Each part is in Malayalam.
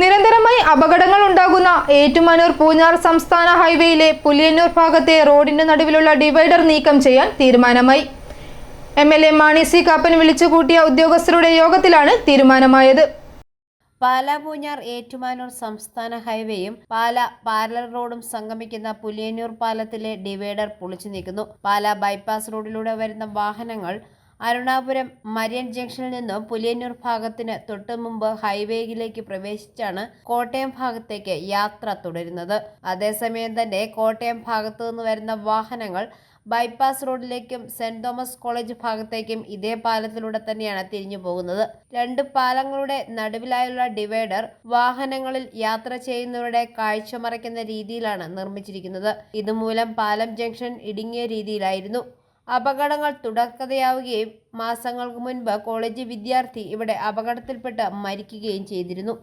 നിരന്തരമായി അപകടങ്ങൾ ഉണ്ടാകുന്ന ഏറ്റുമാനൂർ പൂഞ്ഞാർ സംസ്ഥാന ഹൈവേയിലെ പുലിയന്നൂർ ഭാഗത്തെ റോഡിന്റെ നടുവിലുള്ള ഡിവൈഡർ നീക്കം ചെയ്യാൻ തീരുമാനമായി. M L A Mani C Kappan വിളിച്ചുകൂട്ടിയ ഉദ്യോഗസ്ഥരുടെ യോഗത്തിലാണ് തീരുമാനമായത്. പാല പൂഞ്ഞാർ ഏറ്റുമാനൂർ സംസ്ഥാന ഹൈവേയും പാല പാരലൽ റോഡും സംഗമിക്കുന്ന പുലിയന്നൂർ പാലത്തിലെ ഡിവൈഡർ പൊളിച്ചു നീക്കുന്നു. പാല ബൈപ്പാസ് റോഡിലൂടെ വരുന്ന വാഹനങ്ങൾ അരുണാപുരം മരിയൻ ജംഗ്ഷനിൽ നിന്നും പുലിയന്നൂർ ഭാഗത്തിന് തൊട്ടുമുമ്പ് ഹൈവേയിലേക്ക് പ്രവേശിച്ചാണ് കോട്ടയം ഭാഗത്തേക്ക് യാത്ര തുടരുന്നത്. അതേസമയം തന്നെ കോട്ടയം ഭാഗത്തു നിന്ന് വരുന്ന വാഹനങ്ങൾ ബൈപ്പാസ് റോഡിലേക്കും സെന്റ് തോമസ് കോളേജ് ഭാഗത്തേക്കും ഇതേ പാലത്തിലൂടെ തന്നെയാണ് തിരിഞ്ഞു പോകുന്നത്. രണ്ട് പാലങ്ങളുടെ നടുവിലായുള്ള ഡിവൈഡർ വാഹനങ്ങളിൽ യാത്ര ചെയ്യുന്നവരുടെ കാഴ്ച മറയ്ക്കുന്ന രീതിയിലാണ് നിർമ്മിച്ചിരിക്കുന്നത്. ഇതുമൂലം പാലം ജംഗ്ഷൻ ഇടുങ്ങിയ രീതിയിലായിരുന്നു. അപകടങ്ങൾ തുടർക്കഥയാവുകയും മാസങ്ങൾക്ക് മുൻപ് കോളേജ് വിദ്യാർത്ഥി ഇവിടെ അപകടത്തിൽപ്പെട്ട് മരിക്കുകയും ചെയ്തിരുന്നു.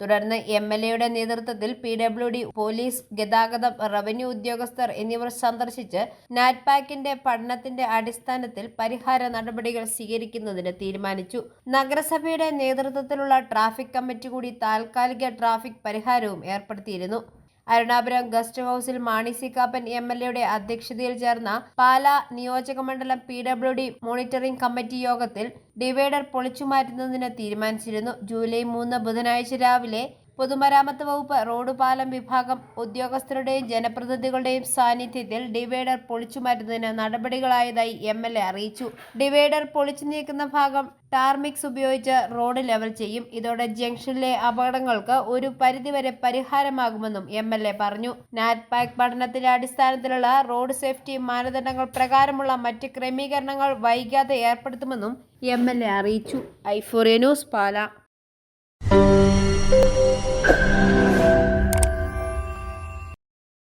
തുടർന്ന് എം എൽ എയുടെ നേതൃത്വത്തിൽ പി ഡബ്ല്യു ഡി പോലീസ് ഗതാഗതം റവന്യൂ ഉദ്യോഗസ്ഥർ എന്നിവർ സന്ദർശിച്ച് നാറ്റ്പാക്കിന്റെ പഠനത്തിന്റെ അടിസ്ഥാനത്തിൽ പരിഹാര നടപടികൾ സ്വീകരിക്കുന്നതിന് തീരുമാനിച്ചു. നഗരസഭയുടെ നേതൃത്വത്തിലുള്ള ട്രാഫിക് കമ്മിറ്റി കൂടി താൽക്കാലിക ട്രാഫിക് പരിഹാരവും ഏർപ്പെടുത്തിയിരുന്നു. അരുണാപുരം ഗസ്റ്റ് ഹൌസിൽ Mani C Kappan M L എയുടെ അധ്യക്ഷതയിൽ ചേർന്ന പാല നിയോജകമണ്ഡലം P W D monitoring committee യോഗത്തിൽ ഡിവൈഡർ പൊളിച്ചുമാറ്റുന്നതിന് തീരുമാനിച്ചിരുന്നു. ജൂലൈ മൂന്ന് ബുധനാഴ്ച രാവിലെ പൊതുമരാമത്ത് വകുപ്പ് റോഡ് പാലം വിഭാഗം ഉദ്യോഗസ്ഥരുടെയും ജനപ്രതിനിധികളുടെയും സാന്നിധ്യത്തിൽ ഡിവൈഡർ പൊളിച്ചു പൊളിച്ചുമാറ്റുന്നതിന് നടപടികളായതായി എം എൽ എ അറിയിച്ചു. ഡിവൈഡർ പൊളിച്ചു നീക്കുന്ന ഭാഗം ടാർമിക്സ് ഉപയോഗിച്ച് റോഡ് ലെവൽ ചെയ്യും. ഇതോടെ ജംഗ്ഷനിലെ അപകടങ്ങൾക്ക് ഒരു പരിധിവരെ പരിഹാരമാകുമെന്നും എം എൽ എ പറഞ്ഞു. നാറ്റ്പാക് പഠനത്തിന്റെ അടിസ്ഥാനത്തിലുള്ള റോഡ് സേഫ്റ്റി മാനദണ്ഡങ്ങൾ പ്രകാരമുള്ള മറ്റ് ക്രമീകരണങ്ങൾ വൈകാതെ ഏർപ്പെടുത്തുമെന്നും എം എൽ എ അറിയിച്ചു. ഐഫോറിയ ന്യൂസ് പാല.